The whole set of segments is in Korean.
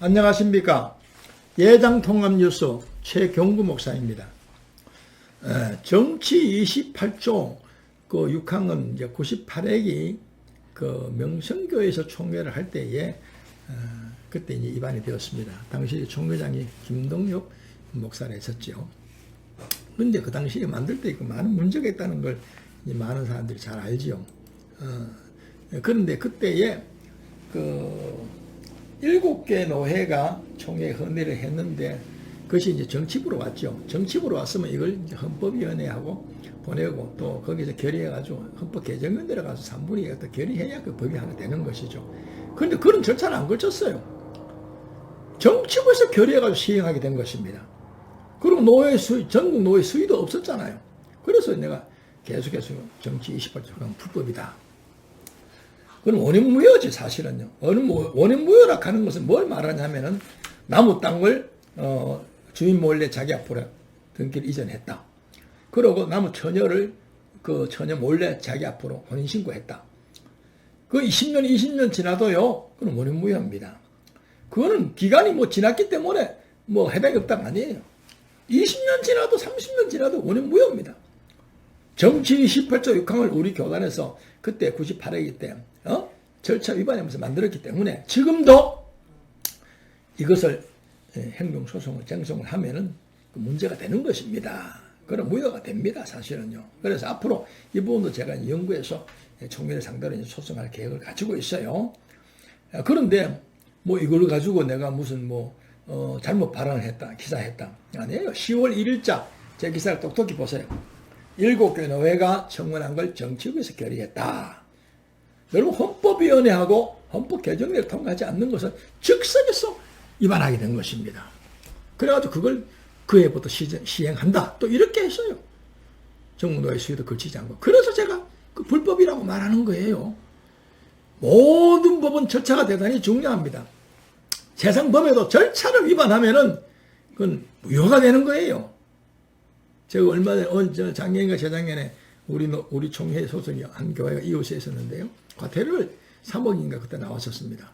안녕하십니까. 예장통합뉴스 최경구 목사입니다. 에, 정치 28조 그 6항은 이제 98액이 그 명성교에서 총회를 할 때에 어, 그때 이제 입안이 되었습니다. 당시 총회장이 김동엽 목사를 했었죠. 그런데 그 당시에 만들 때 그 많은 문제가 있다는 걸 많은 사람들이 잘 알지요. 어, 그런데 그때에 그 일곱 개 노회가 총회 헌의를 했는데 그것이 이제 정치부로 왔죠. 정치부로 왔으면 이걸 헌법위원회하고 보내고 또 거기서 결의해가지고 헌법 개정위원회로 가서 3분의 2가 또 결의해야 그 법이 하나 되는 것이죠. 그런데 그런 절차를 안 거쳤어요. 정치부에서 결의해가지고 시행하게 된 것입니다. 그리고 노예 수위, 전국 노예 수위도 없었잖아요. 그래서 내가 계속해서 정치 28조는 불법이다. 그건 원인무효지 사실은요. 원인- 원인무효라 하는 것은 뭘 말하냐면은 나무 땅을 어, 주인 몰래 자기 앞으로 등기를 이전했다. 그러고 나무 처녀를 그 처녀 몰래 자기 앞으로 혼인 신고했다. 그 20년, 20년 지나도요. 그건 원인무효입니다. 그거는 기간이 뭐 지났기 때문에 뭐 해당이 없다가 아니에요. 20년 지나도 30년 지나도 원인무효입니다. 정치 28조 6항을 우리 교단에서 그때 98회기 때 어? 절차 위반하면서 만들었기 때문에 지금도 이것을 예, 행정소송을 쟁송을 하면은 그 문제가 되는 것입니다. 그런 무효가 됩니다, 사실은요. 그래서 앞으로 이 부분도 제가 연구해서 총회를 상대로 이제 소송할 계획을 가지고 있어요. 아, 그런데 뭐 이걸 가지고 내가 무슨 뭐 어, 잘못 발언을 했다, 기사했다 아니에요. 10월 1일자 제 기사를 똑똑히 보세요. 일곱 개 노회가 청원한 걸 정치부에서 결의했다. 여러분 헌법위원회하고 헌법 개정을 통과하지 않는 것은 즉석에서 위반하게 된 것입니다. 그래가지고 그걸 그 해부터 시행한다. 또 이렇게 했어요. 정무노의 수위도 걸치지 않고. 그래서 제가 그 불법이라고 말하는 거예요. 모든 법은 절차가 대단히 중요합니다. 세상 법에도 절차를 위반하면은 그건 무효가 되는 거예요. 제가 얼마 전에 어, 저 작년인가 재작년에 우리 노- 우리 총회 소속이 한 교회가 이웃에 있었는데요. 과태료를 3억인가 그때 나왔었습니다.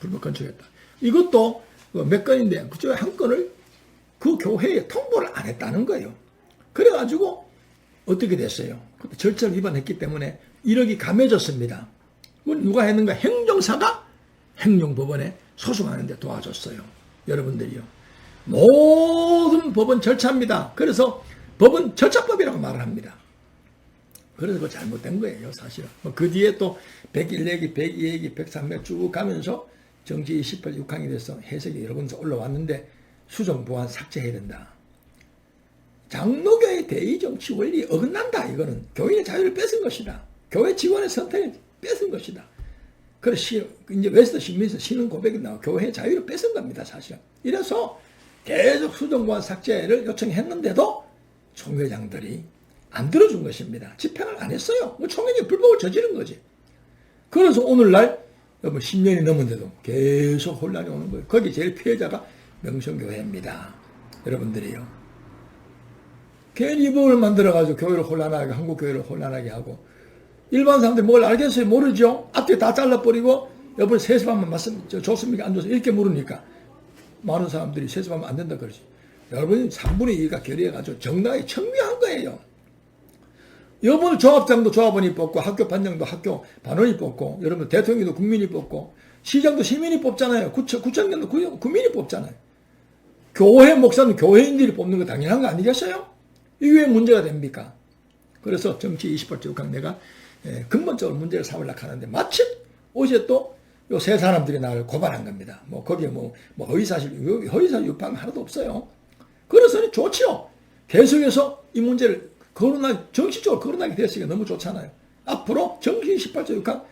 불법 건축했다. 이것도 그몇 건인데 그중에 한 건을 그 교회에 통보를 안 했다는 거예요. 그래가지고 어떻게 됐어요? 그때 절차를 위반했기 때문에 1억이 감해졌습니다. 누가 했는가? 행정사가 행정법원에 소송하는데 도와줬어요. 여러분들이요. 모든 법은 절차입니다. 그래서 법은 절차법이라고 말을 합니다. 그래서 그 잘못된 거예요, 사실은. 뭐그 뒤에 또 101얘기, 102얘기, 103회 쭉 가면서 정치 18, 6항에 대해서 해석이 여러 군데 올라왔는데 수정 보완 삭제해야 된다. 장로교의 대의 정치 원리 어긋난다. 이거는 교인의 자유를 뺏은 것이다. 교회 직원의 선택을 뺏은 것이다. 그래서 시- 이제 웨스트 신문에서 신은 고백이 나와 교회의 자유를 뺏은 겁니다, 사실. 이래서 계속 수정 보완 삭제를 요청했는데도 총회장들이 안 들어준 것입니다. 집행을 안 했어요. 뭐 총회장이 불법을 저지른 거지. 그래서 오늘날 여러분 10년이 넘은데도 계속 혼란이 오는 거예요. 거기 제일 피해자가 명성교회입니다. 여러분들이요. 괜히 이 법을 만들어가지고 교회를 혼란하게, 한국 교회를 혼란하게 하고, 일반 사람들이 뭘 알겠어요? 모르죠? 앞뒤 다 잘라버리고, 여러분 세습하면 맞습, 저, 좋습니까? 안 좋습니까? 이렇게 물으니까, 많은 사람들이 세습하면 안 된다 그러지. 여러분이 3분의 2가 결의해가지고 정당하게 청명한 거예요. 여러분 조합장도 조합원이 뽑고 학교 반장도 학교 반원이 뽑고 여러분 대통령도 국민이 뽑고 시장도 시민이 뽑잖아요. 구청, 구청장도 구- 국민이 뽑잖아요. 교회 목사는 교회인들이 뽑는 거 당연한 거 아니겠어요? 이게 왜 문제가 됩니까? 그래서 정치 28조 강 내가 예, 근본적으로 문제를 삼으려고 하는데 마침 어제 또 요 세 사람들이 나를 고발한 겁니다. 뭐 거기에 뭐, 뭐 허위사실, 허위사실 거 하나도 없어요. 그래서 좋지요. 계속해서 이 문제를 거론하, 정치적으로 거론하게 됐으니까 너무 좋잖아요. 앞으로 정치 18조 6항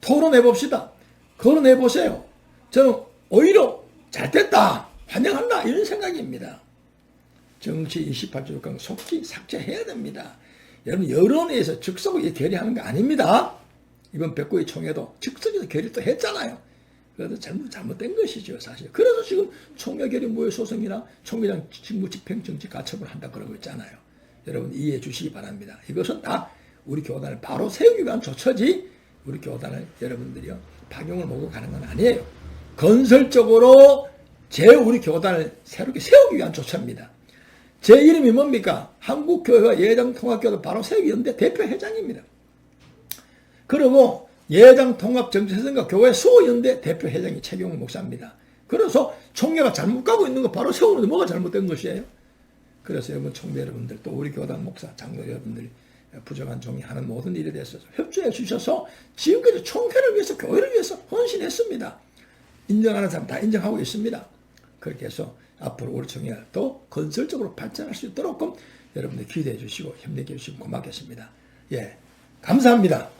토론해 봅시다. 거론해 보세요. 저는 오히려 잘 됐다. 환영한다. 이런 생각입니다. 정치 28조 6항 속히 삭제해야 됩니다. 여러분, 여론에서 즉석으로 결의하는 거 아닙니다. 이번 백구의 총회도 즉석에서 결의 또 했잖아요. 그래도 잘못, 잘못된 것이죠, 사실. 그래서 지금 총회 결의 무효 소송이나 총회장 직무 집행 정치 가처분 한다 그러고 있잖아요. 여러분 이해해 주시기 바랍니다. 이것은 다 우리 교단을 바로 세우기 위한 조처지 우리 교단을 여러분들이요 박용을 먹고 가는 건 아니에요. 건설적으로 제 우리 교단을 새롭게 세우기 위한 조처입니다. 제 이름이 뭡니까? 한국교회와 예정통합교도 바로 세우기 연대 대표 회장입니다. 그리고 예정통합 정치선과 교회 수호연대 대표 회장이 최경훈 목사입니다. 그래서 총회가 잘못 가고 있는 거 바로 세우는데 뭐가 잘못된 것이에요? 그래서 여러분 총회 여러분들 또 우리 교단 목사 장로 여러분들이 부정한 종이 하는 모든 일에 대해서 협조해 주셔서 지금까지 총회를 위해서 교회를 위해서 헌신했습니다. 인정하는 사람 다 인정하고 있습니다. 그렇게 해서 앞으로 우리 총회가 더 건설적으로 발전할 수 있도록 여러분들 기대해 주시고 협력해 주시면 고맙겠습니다. 예, 감사합니다.